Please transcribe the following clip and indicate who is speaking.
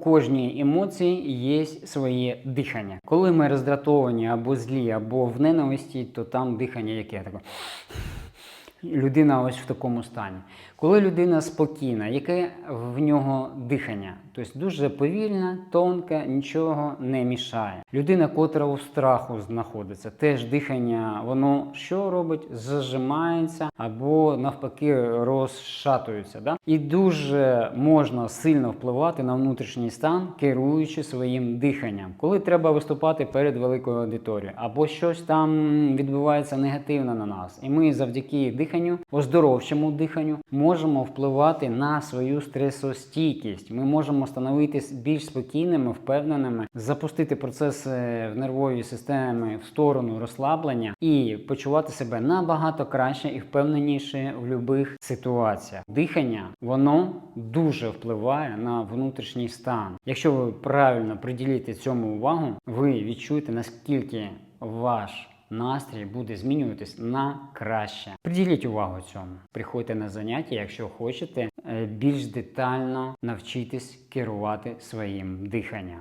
Speaker 1: кожній емоції є своє дихання. Коли ми роздратовані або злі, або в ненависті, то там дихання яке таке. Людина ось в такому стані. Коли людина спокійна, яке в нього дихання? Тобто дуже повільне, тонке, нічого не мішає. Людина, котра у страху знаходиться, теж дихання, воно що робить? Зажимається або навпаки розшатується. Да? І дуже можна сильно впливати на внутрішній стан, керуючи своїм диханням, коли треба виступати перед великою аудиторією, або щось там відбувається негативно на нас, і ми завдяки диханню, оздоровчому диханню, можемо впливати на свою стресостійкість. Ми можемо становитись більш спокійними, впевненими, запустити процеси в нервовій системі в сторону розслаблення і почувати себе набагато краще і впевненіше в будь-яких ситуаціях. Дихання воно дуже впливає на внутрішній стан. Якщо ви правильно приділите цьому увагу, ви відчуєте наскільки ваш настрій буде змінюватись на краще. Приділіть увагу цьому. Приходьте на заняття, якщо хочете е, більш детально навчитись керувати своїм диханням.